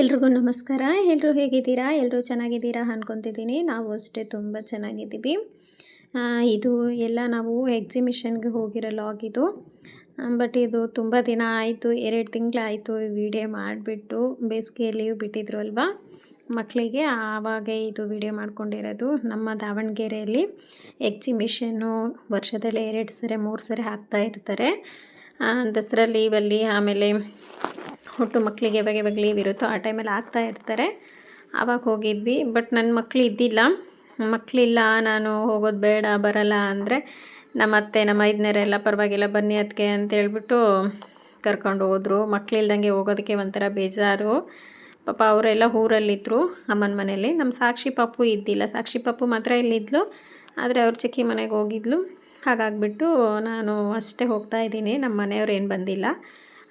ಎಲ್ರಿಗೂ ನಮಸ್ಕಾರ. ಎಲ್ಲರೂ ಹೇಗಿದ್ದೀರಾ? ಎಲ್ಲರೂ ಚೆನ್ನಾಗಿದ್ದೀರಾ ಅಂದ್ಕೊತಿದ್ದೀನಿ ನಾವು ಅಷ್ಟೇ ತುಂಬ ಚೆನ್ನಾಗಿದ್ದೀವಿ. ಇದು ಎಲ್ಲ ನಾವು ಎಕ್ಸಿಬಿಷನ್ಗೆ ಹೋಗಿರೋ ಲಾಗ್ ಇದು. ಬಟ್ ಇದು ತುಂಬ ದಿನ ಆಯಿತು. ಎರಡು ತಿಂಗಳಾಯಿತು ವಿಡಿಯೋ ಮಾಡಿಬಿಟ್ಟು ಬೇಸಿಗೆ ಬಿಟ್ಟಿದ್ರು ಅಲ್ವಾ? ಮಕ್ಕಳಿಗೆ ಆವಾಗ ಇದು ವಿಡಿಯೋ ಮಾಡ್ಕೊಂಡಿರೋದು ನಮ್ಮ ದಾವಣಗೆರೆಯಲ್ಲಿ. ಎಕ್ಸಿಮಿಷನ್ನು ವರ್ಷದಲ್ಲಿ ಎರಡು ಸರಿ, ಮೂರು ಸರಿ ಹಾಕ್ತಾ ಇರ್ತಾರೆ. ದಸರಾ ಲೀವಲ್ಲಿ ಆಮೇಲೆ ಹುಟ್ಟು ಮಕ್ಕಳಿಗೆ ಯಾವಾಗ ಯಾವಾಗ ಲೀವ್ ಇರುತ್ತೋ ಆ ಟೈಮಲ್ಲಿ ಆಗ್ತಾ ಇರ್ತಾರೆ. ಆವಾಗ ಹೋಗಿದ್ವಿ. ಬಟ್ ನನ್ನ ಮಕ್ಕಳು ಇದ್ದಿಲ್ಲ. ಮಕ್ಕಳಿಲ್ಲ ನಾನು ಹೋಗೋದು ಬೇಡ, ಬರಲ್ಲ ಅಂದರೆ ನಮ್ಮ ಅತ್ತೆ, ನಮ್ಮ ಐದನೇರೆಲ್ಲ ಪರವಾಗಿಲ್ಲ, ಬನ್ನಿ ಅದಕ್ಕೆ ಅಂತ ಹೇಳ್ಬಿಟ್ಟು ಕರ್ಕೊಂಡು ಹೋದರು. ಮಕ್ಕಳಿಲ್ದಂಗೆ ಹೋಗೋದಕ್ಕೆ ಒಂಥರ ಬೇಜಾರು. ಪಾಪ ಅವರೆಲ್ಲ ಊರಲ್ಲಿದ್ದರು ಅಮ್ಮನ ಮನೇಲಿ ನಮ್ಮ ಸಾಕ್ಷಿ ಪಾಪು ಇದ್ದಿಲ್ಲ. ಸಾಕ್ಷಿ ಪಾಪು ಮಾತ್ರ ಇಲ್ಲಿದ್ಲು. ಆದರೆ ಅವ್ರ ಚಿಕ್ಕಿ ಮನೆಗೆ ಹೋಗಿದ್ಲು. ಹಾಗಾಗ್ಬಿಟ್ಟು ನಾನು ಅಷ್ಟೇ ಹೋಗ್ತಾ ಇದ್ದೀನಿ. ನಮ್ಮ ಮನೆಯವ್ರು ಏನು ಬಂದಿಲ್ಲ.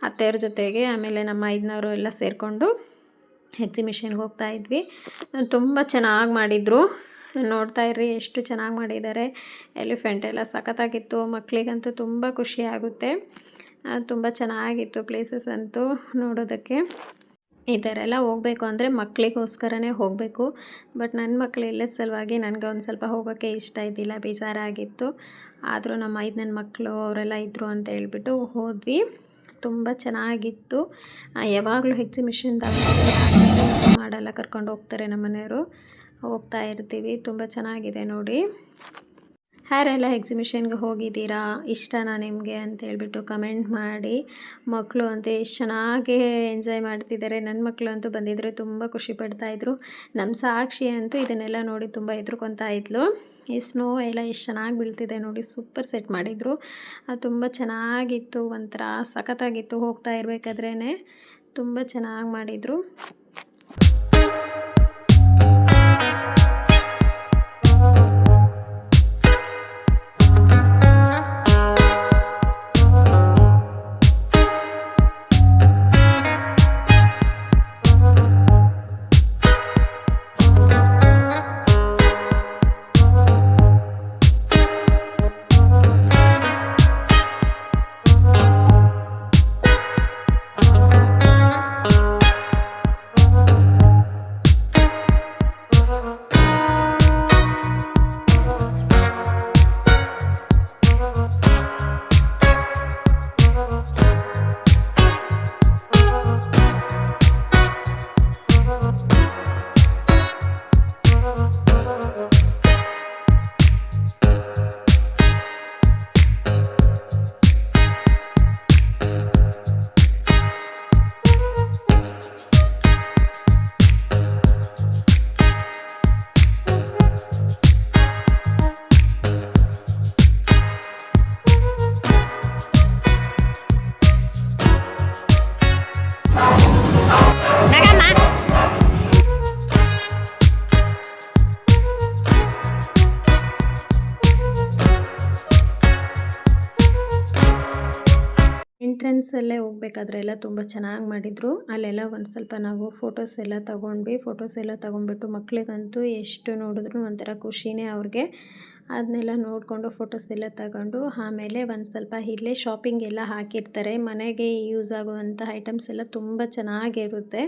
ಅತ್ತೆಯವ್ರ ಜೊತೆಗೆ, ಆಮೇಲೆ ನಮ್ಮ ಐದನವರು ಎಲ್ಲ ಸೇರಿಕೊಂಡು ಎಕ್ಸಿಬಿಷನ್ಗೆ ಹೋಗ್ತಾ ಇದ್ವಿ. ತುಂಬ ಚೆನ್ನಾಗಿ ಮಾಡಿದರು. ನೋಡ್ತಾ ಇರ್ರಿ, ಎಷ್ಟು ಚೆನ್ನಾಗಿ ಮಾಡಿದ್ದಾರೆ. ಎಲಿಫೆಂಟ್ ಎಲ್ಲ ಸಖತ್ತಾಗಿತ್ತು. ಮಕ್ಕಳಿಗಂತೂ ತುಂಬ ಖುಷಿ ಆಗುತ್ತೆ. ತುಂಬ ಚೆನ್ನಾಗಿತ್ತು ಪ್ಲೇಸಸ್ ಅಂತೂ ನೋಡೋದಕ್ಕೆ. ಈ ಥರ ಎಲ್ಲ ಹೋಗಬೇಕು ಅಂದರೆ ಮಕ್ಕಳಿಗೋಸ್ಕರನೇ ಹೋಗಬೇಕು. ಬಟ್ ನನ್ನ ಮಕ್ಕಳು ಇಲ್ಲದ ಸಲುವಾಗಿ ನನಗೆ ಒಂದು ಸ್ವಲ್ಪ ಹೋಗೋಕ್ಕೆ ಇಷ್ಟ ಇದ್ದಿಲ್ಲ, ಬೇಜಾರಾಗಿತ್ತು. ಆದರೂ ನಮ್ಮ ಐದು ನನ್ನ ಮಕ್ಕಳು ಅವರೆಲ್ಲ ಇದ್ದರು ಅಂತ ಹೇಳ್ಬಿಟ್ಟು ಹೋದ್ವಿ. ತುಂಬ ಚೆನ್ನಾಗಿತ್ತು. ಯಾವಾಗಲೂ ಎಕ್ಸಿಬಿಷನ್ ಮಾಡಲ್ಲ ಕರ್ಕೊಂಡು ಹೋಗ್ತಾರೆ ನಮ್ಮ ಮನೆಯವರು. ಹೋಗ್ತಾ ಇರ್ತೀವಿ ತುಂಬ ಚೆನ್ನಾಗಿದೆ ನೋಡಿ. ಯಾರೆಲ್ಲ ಎಕ್ಸಿಬಿಷನ್ಗೆ ಹೋಗಿದ್ದೀರಾ? ಇಷ್ಟನಾ ನಿಮಗೆ ಅಂತ ಹೇಳ್ಬಿಟ್ಟು ಕಮೆಂಟ್ ಮಾಡಿ. ಮಕ್ಕಳು ಅಂತ ಎಷ್ಟು ಚೆನ್ನಾಗಿ ಎಂಜಾಯ್ ಮಾಡ್ತಿದ್ದಾರೆ. ನನ್ನ ಮಕ್ಕಳು ಅಂತೂ ಬಂದಿದ್ದರೆ ತುಂಬ ಖುಷಿ ಪಡ್ತಾಯಿದ್ರು ನಮ್ಮ ಸಾಕ್ಷಿ ಅಂತೂ ಇದನ್ನೆಲ್ಲ ನೋಡಿ ತುಂಬ ಎದುರುಕೊತಾ ಇದ್ಲು. ಈ ಸ್ನೋ ಎಲ್ಲ ಎಷ್ಟು ಚೆನ್ನಾಗಿ ಬೀಳ್ತಿದೆ ನೋಡಿ. ಸೂಪರ್ ಸೆಟ್ ಮಾಡಿದರು. ಅದು ತುಂಬ ಚೆನ್ನಾಗಿತ್ತು. ಒಂಥರ ಸಖತ್ತಾಗಿತ್ತು ಹೋಗ್ತಾ ಇರಬೇಕಾದ್ರೇ ತುಂಬ ಚೆನ್ನಾಗಿ ಮಾಡಿದರು. ಎಂಟ್ರೆನ್ಸಲ್ಲೇ ಹೋಗ್ಬೇಕಾದ್ರೆ ಎಲ್ಲ ತುಂಬ ಚೆನ್ನಾಗಿ ಮಾಡಿದರು. ಅಲ್ಲೆಲ್ಲ ಒಂದು ಸ್ವಲ್ಪ ನಾವು ಫೋಟೋಸ್ ಎಲ್ಲ ತಗೊಂಡ್ವಿ. ಫೋಟೋಸ್ ಎಲ್ಲ ತೊಗೊಂಡ್ಬಿಟ್ಟು ಮಕ್ಕಳಿಗಂತೂ ಎಷ್ಟು ನೋಡಿದ್ರು ಒಂಥರ ಖುಷಿನೇ ಅವ್ರಿಗೆ. ಅದನ್ನೆಲ್ಲ ನೋಡಿಕೊಂಡು ಫೋಟೋಸ್ ಎಲ್ಲ ತಗೊಂಡು ಆಮೇಲೆ ಒಂದು ಸ್ವಲ್ಪ ಇಲ್ಲೇ ಶಾಪಿಂಗ್ ಎಲ್ಲ ಹಾಕಿರ್ತಾರೆ. ಮನೆಗೆ ಯೂಸ್ ಆಗುವಂಥ ಐಟಮ್ಸ್ ಎಲ್ಲ ತುಂಬ ಚೆನ್ನಾಗಿರುತ್ತೆ.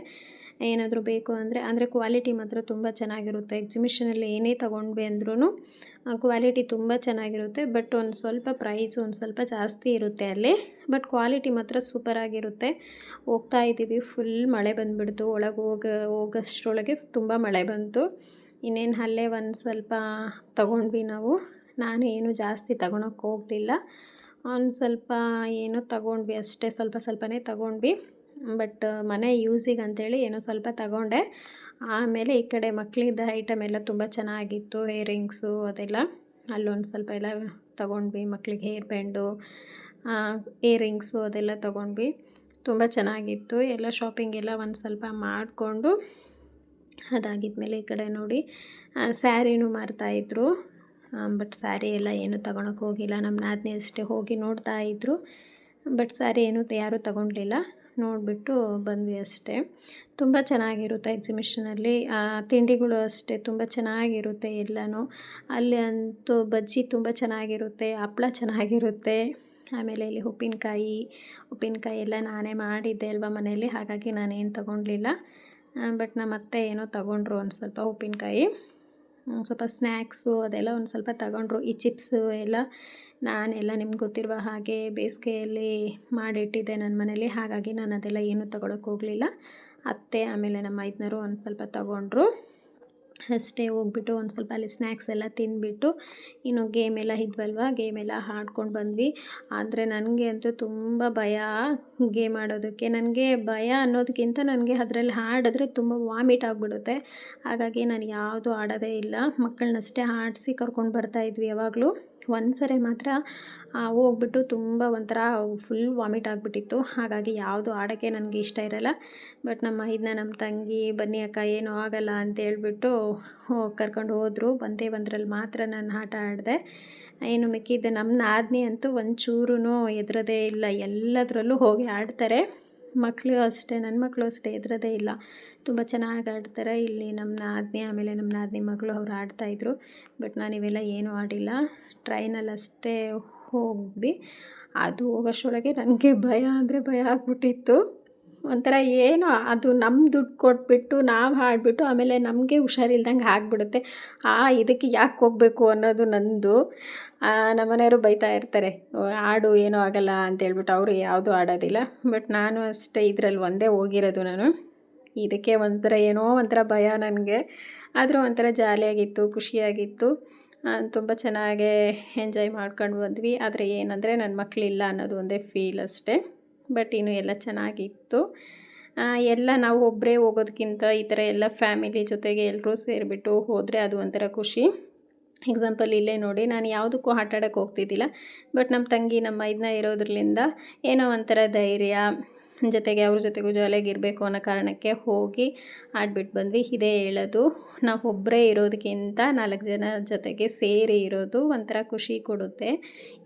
ಏನಾದರೂ ಬೇಕು ಅಂದರೆ ಅಂದರೆ ಕ್ವಾಲಿಟಿ ಮಾತ್ರ ತುಂಬ ಚೆನ್ನಾಗಿರುತ್ತೆ. ಎಕ್ಸಿಬಿಷನಲ್ಲಿ ಏನೇ ತೊಗೊಂಡ್ವಿ ಅಂದ್ರೂ ಕ್ವಾಲಿಟಿ ತುಂಬ ಚೆನ್ನಾಗಿರುತ್ತೆ. ಬಟ್ ಒಂದು ಸ್ವಲ್ಪ ಪ್ರೈಸ್ ಒಂದು ಸ್ವಲ್ಪ ಜಾಸ್ತಿ ಇರುತ್ತೆ ಅಲ್ಲಿ. ಬಟ್ ಕ್ವಾಲಿಟಿ ಮಾತ್ರ ಸೂಪರಾಗಿರುತ್ತೆ ಹೋಗ್ತಾ ಇದ್ದೀವಿ ಫುಲ್ ಮಳೆ ಬಂದುಬಿಡ್ತು. ಒಳಗೆ ಹೋಗ, ಹೋಗೋಷ್ಟ್ರೊಳಗೆ ತುಂಬ ಮಳೆ ಬಂತು. ಇನ್ನೇನು ಅಲ್ಲೇ ಒಂದು ಸ್ವಲ್ಪ ತಗೊಂಡ್ವಿ ನಾವು. ನಾನು ಏನು ಜಾಸ್ತಿ ತಗೊಳಕ್ಕೆ ಹೋಗಲಿಲ್ಲ. ಒಂದು ಸ್ವಲ್ಪ ಏನೋ ತಗೊಂಡ್ವಿ ಅಷ್ಟೇ. ಸ್ವಲ್ಪ ಸ್ವಲ್ಪನೇ ತಗೊಂಡ್ವಿ. ಬಟ್ ಮನೆ ಯೂಸಿಗೆ ಅಂತೇಳಿ ಏನೋ ಸ್ವಲ್ಪ ತಗೊಂಡೆ. ಆಮೇಲೆ ಈ ಕಡೆ ಮಕ್ಕಳಿದ್ದ ಐಟಮ್ ಎಲ್ಲ ತುಂಬ ಚೆನ್ನಾಗಿತ್ತು. ಹೇರಿಂಗ್ಸು ಅದೆಲ್ಲ. ಅಲ್ಲೊಂದು ಸ್ವಲ್ಪ ಎಲ್ಲ ತಗೊಂಡ್ವಿ. ಮಕ್ಕಳಿಗೆ ಹೇರ್ ಬ್ಯಾಂಡು ಇಯರಿಂಗ್ಸು ಅದೆಲ್ಲ ತಗೊಂಡ್ವಿ. ತುಂಬ ಚೆನ್ನಾಗಿತ್ತು. ಎಲ್ಲ ಶಾಪಿಂಗ್ ಎಲ್ಲ ಒಂದು ಸ್ವಲ್ಪ ಮಾಡಿಕೊಂಡು ಅದಾಗಿದ್ಮೇಲೆ ಈ ಕಡೆ ನೋಡಿ ಸ್ಯಾರಿನೂ ಮಾರ್ತಾಯಿದ್ರು ಬಟ್ ಸ್ಯಾರಿ ಎಲ್ಲ ಏನು ತಗೊಳಕ್ಕೆ ಹೋಗಿಲ್ಲ. ನಮ್ಮ ನಾದಿನಿ ಅಷ್ಟೇ ಹೋಗಿ ನೋಡ್ತಾ ಇದ್ದರು ಬಟ್ ಸ್ಯಾರಿ ಏನೂ ಯಾರೂ ತಗೊಂಡಿಲ್ಲ ನೋಡಿಬಿಟ್ಟು ಬಂದ್ವಿ ಅಷ್ಟೇ. ತುಂಬ ಚೆನ್ನಾಗಿರುತ್ತೆ ಎಕ್ಸಿಬಿಷನಲ್ಲಿ ತಿಂಡಿಗಳು ಅಷ್ಟೇ, ತುಂಬ ಚೆನ್ನಾಗಿರುತ್ತೆ ಎಲ್ಲನೂ. ಅಲ್ಲಿ ಅಂತೂ ಬಜ್ಜಿ ತುಂಬ ಚೆನ್ನಾಗಿರುತ್ತೆ, ಹಪ್ಳ ಚೆನ್ನಾಗಿರುತ್ತೆ. ಆಮೇಲೆ ಇಲ್ಲಿ ಉಪ್ಪಿನಕಾಯಿ ಉಪ್ಪಿನಕಾಯಿ ಎಲ್ಲ ನಾನೇ ಮಾಡಿದ್ದೆ ಅಲ್ವಾ ಮನೆಯಲ್ಲಿ, ಹಾಗಾಗಿ ನಾನೇನು ತಗೊಳ್ಲಿಲ್ಲ ಬಟ್ ನಮ್ಮ ಅತ್ತೆ ಏನೋ ತೊಗೊಂಡ್ರು ಒಂದು ಸ್ವಲ್ಪ ಉಪ್ಪಿನಕಾಯಿ. ಸ್ವಲ್ಪ ಸ್ನ್ಯಾಕ್ಸು ಅದೆಲ್ಲ ಒಂದು ಸ್ವಲ್ಪ ತಗೊಂಡ್ರು. ಈ ಚಿಪ್ಸು ಎಲ್ಲ ನಾನೆಲ್ಲ ನಿಮ್ಗೆ ಗೊತ್ತಿರುವ ಹಾಗೆ ಬೇಸಿಗೆಯಲ್ಲಿ ಮಾಡಿಟ್ಟಿದ್ದೆ ನನ್ನ ಮನೇಲಿ. ಹಾಗಾಗಿ ನಾನು ಅದೆಲ್ಲ ಏನೂ ತೊಗೊಳಕ್ಕೆ ಹೋಗಲಿಲ್ಲ. ಅತ್ತೆ ಆಮೇಲೆ ನಮ್ಮ ಮೈದ್ನರು ಒಂದು ಸ್ವಲ್ಪ ತಗೊಂಡ್ರು. ಅಷ್ಟೇ ಹೋಗ್ಬಿಟ್ಟು ಒಂದು ಸ್ವಲ್ಪ ಅಲ್ಲಿ ಸ್ನ್ಯಾಕ್ಸ್ ಎಲ್ಲ ತಿಂದುಬಿಟ್ಟು ಇನ್ನು ಗೇಮ್ ಎಲ್ಲ ಇದ್ವಲ್ವ? ಗೇಮ್ ಎಲ್ಲ ಆಡ್ಕೊಂಡು ಬಂದ್ವಿ. ಆದರೆ ನನಗೆ ಅಂತೂ ತುಂಬ ಭಯ ಗೇಮ್ ಆಡೋದಕ್ಕೆ. ನನಗೆ ಭಯ ಅನ್ನೋದಕ್ಕಿಂತ ನನಗೆ ಅದರಲ್ಲಿ ಆಡಿದ್ರೆ ತುಂಬ ವಾಮಿಟ್ ಆಗಿಬಿಡುತ್ತೆ. ಹಾಗಾಗಿ ನಾನು ಯಾವುದೂ ಆಡೋದೇ ಇಲ್ಲ. ಮಕ್ಕಳನ್ನಷ್ಟೇ ಆಡಿಸಿ ಕರ್ಕೊಂಡು ಬರ್ತಾಯಿದ್ವಿ ಯಾವಾಗಲೂ. ಒಂದು ಸರಿ ಮಾತ್ರ ಹೋಗ್ಬಿಟ್ಟು ತುಂಬ ಒಂಥರ ಫುಲ್ ವಾಮಿಟ್ ಆಗಿಬಿಟ್ಟಿತ್ತು. ಹಾಗಾಗಿ ಯಾವುದು ಆಡೋಕ್ಕೆ ನನಗೆ ಇಷ್ಟ ಇರಲ್ಲ. ಬಟ್ ನಮ್ಮ ಇದನ್ನ ನಮ್ಮ ತಂಗಿ, ಬನ್ನಿ ಅಕ್ಕ, ಏನೂ ಆಗಲ್ಲ ಅಂತ ಹೇಳ್ಬಿಟ್ಟು ಕರ್ಕೊಂಡು ಹೋದರು. ಒಂದೇ ಒಂದರಲ್ಲಿ ಮಾತ್ರ ನಾನು ಆಟ ಆಡಿದೆ. ಏನು ಮಿಕ್ಕಿದ್ದು ನಮ್ಮ ನಾದಿನಿ ಅಂತೂ ಒಂಚೂರೂ ಎದುರದೇ ಇಲ್ಲ. ಎಲ್ಲದರಲ್ಲೂ ಹೋಗಿ ಆಡ್ತಾರೆ. ಮಕ್ಕಳು ಅಷ್ಟೇ ನನ್ನ ಮಕ್ಕಳು ಅಷ್ಟೇ ಎದುರದೇ ಇಲ್ಲ. ತುಂಬ ಚೆನ್ನಾಗಿ ಆಡ್ತಾರೆ. ಇಲ್ಲಿ ನಮ್ಮ ನಾದಿನಿ, ಆಮೇಲೆ ನಮ್ಮ ನಾದಿನಿ ಮಗಳು ಅವ್ರು ಆಡ್ತಾಯಿದ್ರು ಬಟ್ ನಾನು ಇವೆಲ್ಲ ಏನೂ ಆಡಿಲ್ಲ. ಟ್ರೈನಲ್ಲಿ ಅಷ್ಟೇ ಹೋಗಿ ಅದು ಹೋಗೋಷ್ಟರೊಳಗೆ ನನಗೆ ಭಯ ಅಂದರೆ ಭಯ ಆಗ್ಬಿಟ್ಟಿತ್ತು. ಒಂಥರ ಏನೋ ಅದು ನಮ್ಮ ದುಡ್ಡು ಕೊಟ್ಬಿಟ್ಟು ನಾವು ಹಾಡಿಬಿಟ್ಟು ಆಮೇಲೆ ನಮಗೆ ಹುಷಾರಿಲ್ದಂಗೆ ಆಗಿಬಿಡುತ್ತೆ. ಆ, ಇದಕ್ಕೆ ಯಾಕೆ ಹೋಗಬೇಕು ಅನ್ನೋದು ನಂದು. ನಮ್ಮ ಮನೆಯವರು ಬೈತಾ ಇರ್ತಾರೆ. ಹಾಡು ಏನೂ ಆಗಲ್ಲ ಅಂತೇಳ್ಬಿಟ್ಟು ಅವರು ಯಾವುದೂ ಆಡೋದಿಲ್ಲ ಬಟ್ ನಾನು ಅಷ್ಟೇ ಇದರಲ್ಲಿ ಒಂದೇ ಹೋಗಿರೋದು ನಾನು. ಇದಕ್ಕೆ ಒಂಥರ ಏನೋ ಒಂಥರ ಭಯ ನನಗೆ. ಆದರೂ ಒಂಥರ ಜಾಲಿಯಾಗಿತ್ತು, ಖುಷಿಯಾಗಿತ್ತು. ತುಂಬ ಚೆನ್ನಾಗೇ ಎಂಜಾಯ್ ಮಾಡ್ಕೊಂಡು ಬಂದ್ವಿ. ಆದರೆ ಏನಂದರೆ ನನ್ನ ಮಕ್ಕಳಿಲ್ಲ ಅನ್ನೋದು ಒಂದೇ ಫೀಲ್ ಅಷ್ಟೇ. ಬಟ್ ಇನ್ನು ಎಲ್ಲ ಚೆನ್ನಾಗಿತ್ತು. ಎಲ್ಲ ನಾವು ಒಬ್ಬರೇ ಹೋಗೋದಕ್ಕಿಂತ ಈ ಥರ ಎಲ್ಲ ಫ್ಯಾಮಿಲಿ ಜೊತೆಗೆ ಎಲ್ಲರೂ ಸೇರಿಬಿಟ್ಟು ಹೋದರೆ ಅದು ಒಂಥರ ಖುಷಿ. ಎಕ್ಸಾಂಪಲ್ ಇಲ್ಲೇ ನೋಡಿ, ನಾನು ಯಾವುದಕ್ಕೂ ಆಟ ಆಡೋಕ್ಕೆ ಹೋಗ್ತಿದ್ದಿಲ್ಲ. ಬಟ್ ನಮ್ಮ ತಂಗಿ, ನಮ್ಮ ಇದನ್ನ ಇರೋದ್ರಿಂದ ಏನೋ ಒಂಥರ ಧೈರ್ಯ ಜೊತೆಗೆ ಅವ್ರ ಜೊತೆಗೂ ಜಾಲಿಯಾಗಿರಬೇಕು ಅನ್ನೋ ಕಾರಣಕ್ಕೆ ಹೋಗಿ ಆಡ್ಬಿಟ್ಟು ಬಂದ್ವಿ. ಇದೇ ಹೇಳೋದು, ನಾವು ಒಬ್ಬರೇ ಇರೋದಕ್ಕಿಂತ ನಾಲ್ಕು ಜನ ಜೊತೆಗೆ ಸೇರಿ ಇರೋದು ಒಂಥರ ಖುಷಿ ಕೊಡುತ್ತೆ.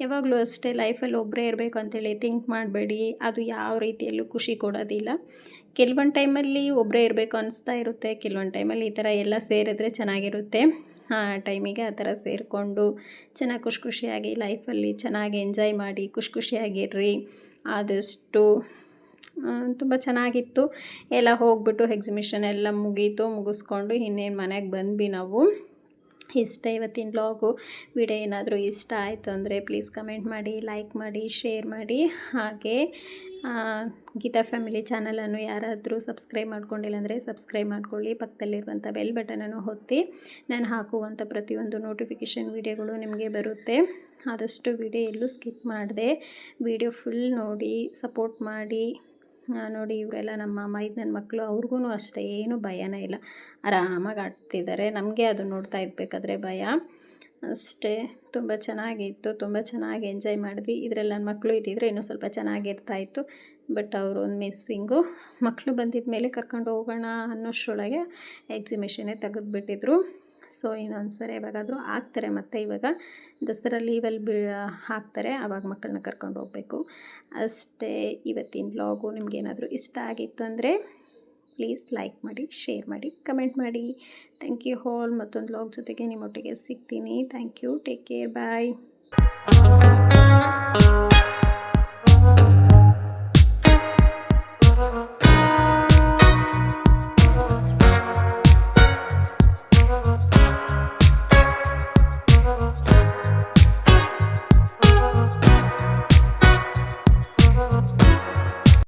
ಯಾವಾಗಲೂ ಅಷ್ಟೇ ಲೈಫಲ್ಲಿ ಒಬ್ಬರೇ ಇರಬೇಕು ಅಂತೇಳಿ ಥಿಂಕ್ ಮಾಡಬೇಡಿ, ಅದು ಯಾವ ರೀತಿಯಲ್ಲೂ ಖುಷಿ ಕೊಡೋದಿಲ್ಲ. ಕೆಲವೊಂದು ಟೈಮಲ್ಲಿ ಒಬ್ಬರೇ ಇರಬೇಕು ಅನಿಸ್ತಾ ಇರುತ್ತೆ, ಕೆಲವೊಂದು ಟೈಮಲ್ಲಿ ಈ ಥರ ಎಲ್ಲ ಸೇರಿದ್ರೆ ಚೆನ್ನಾಗಿರುತ್ತೆ. ಆ ಟೈಮಿಗೆ ಆ ಥರ ಸೇರಿಕೊಂಡು ಚೆನ್ನಾಗಿ ಖುಷಿ ಖುಷಿಯಾಗಿ ಲೈಫಲ್ಲಿ ಚೆನ್ನಾಗಿ ಎಂಜಾಯ್ ಮಾಡಿ ಖುಷಿ ಖುಷಿಯಾಗಿರ್ರಿ. ಆದಷ್ಟು ತುಂಬ ಚೆನ್ನಾಗಿತ್ತು. ಎಲ್ಲ ಹೋಗ್ಬಿಟ್ಟು ಎಕ್ಸಿಬಿಷನ್ ಎಲ್ಲ ಮುಗೀತು. ಮುಗಿಸ್ಕೊಂಡು ಇನ್ನೇನು ಮನೆಗೆ ಬಂದ್ವಿ ನಾವು. ಇಷ್ಟ ಇವತ್ತಿನ ಬ್ಲಾಗು ವಿಡಿಯೋ ಏನಾದರೂ ಇಷ್ಟ ಆಯಿತು ಅಂದರೆ ಪ್ಲೀಸ್ ಕಮೆಂಟ್ ಮಾಡಿ ಲೈಕ್ ಮಾಡಿ ಶೇರ್ ಮಾಡಿ. ಹಾಗೆ ಗೀತಾ ಫ್ಯಾಮಿಲಿ ಚಾನಲನ್ನು ಯಾರಾದರೂ ಸಬ್ಸ್ಕ್ರೈಬ್ ಮಾಡ್ಕೊಂಡಿಲ್ಲ ಅಂದರೆ ಸಬ್ಸ್ಕ್ರೈಬ್ ಮಾಡ್ಕೊಳ್ಳಿ. ಪಕ್ಕದಲ್ಲಿರುವಂಥ ಬೆಲ್ ಬಟನನ್ನು ಹೊತ್ತಿ ನಾನು ಹಾಕುವಂಥ ಪ್ರತಿಯೊಂದು ನೋಟಿಫಿಕೇಷನ್ ವೀಡಿಯೋಗಳು ನಿಮಗೆ ಬರುತ್ತೆ. ಆದಷ್ಟು ವಿಡಿಯೋ ಎಲ್ಲೂ ಸ್ಕಿಪ್ ಮಾಡಿದೆ. ವಿಡಿಯೋ ಫುಲ್ ನೋಡಿ ಸಪೋರ್ಟ್ ಮಾಡಿ. ನೋಡಿ ಇವರೆಲ್ಲ ನಮ್ಮ ಮೈದನ ಮಕ್ಕಳು ಅವ್ರಿಗೂ ಅಷ್ಟೇ, ಏನೂ ಭಯನೇ ಇಲ್ಲ. ಆರಾಮಾಗಿ ಆಡ್ತಿದ್ದಾರೆ ನಮಗೆ ಅದು ನೋಡ್ತಾ ಇರಬೇಕಾದ್ರೆ ಭಯ. ಅಷ್ಟೇ, ತುಂಬ ಚೆನ್ನಾಗಿತ್ತು, ತುಂಬ ಚೆನ್ನಾಗಿ ಎಂಜಾಯ್ ಮಾಡಿದ್ವಿ. ಇದರಲ್ಲಿ ನನ್ನ ಮಕ್ಕಳು ಇದ್ದಿದ್ರೆ ಇನ್ನೂ ಸ್ವಲ್ಪ ಚೆನ್ನಾಗಿರ್ತಾಯಿತ್ತು ಬಟ್ ಅವರು ಒಂದು ಮಿಸ್ಸಿಂಗು ಮಕ್ಕಳು ಬಂದಿದ್ದ ಮೇಲೆ ಕರ್ಕೊಂಡು ಹೋಗೋಣ ಅನ್ನೋಷ್ಟರೊಳಗೆ ಎಕ್ಸಿಬಿಷನ್ನೇ ತೆಗೆದುಬಿಟ್ಟಿದ್ರು. ಸೊ ಇನ್ನೊಂದು ಸರಿ ಯಾವಾಗಾದರೂ ಹಾಕ್ತಾರೆ ಮತ್ತು ಇವಾಗ ದಸರಾ ಲೀವಲ್ಲಿ ಬಿ, ಹಾಕ್ತಾರೆ ಆವಾಗ ಮಕ್ಕಳನ್ನ ಕರ್ಕೊಂಡು ಹೋಗಬೇಕು. ಅಷ್ಟೇ ಇವತ್ತಿನ ಬ್ಲಾಗು ನಿಮಗೇನಾದರೂ ಇಷ್ಟ ಆಗಿತ್ತು ಅಂದರೆ ಪ್ಲೀಸ್ ಲೈಕ್ ಮಾಡಿ ಶೇರ್ ಮಾಡಿ ಕಮೆಂಟ್ ಮಾಡಿ. ಥ್ಯಾಂಕ್ ಯು ಹಾಲ್ ಮತ್ತೊಂದು ಬ್ಲಾಗ್ ಜೊತೆಗೆ ನಿಮ್ಮೊಟ್ಟಿಗೆ ಸಿಗ್ತೀನಿ. Thank you take care bye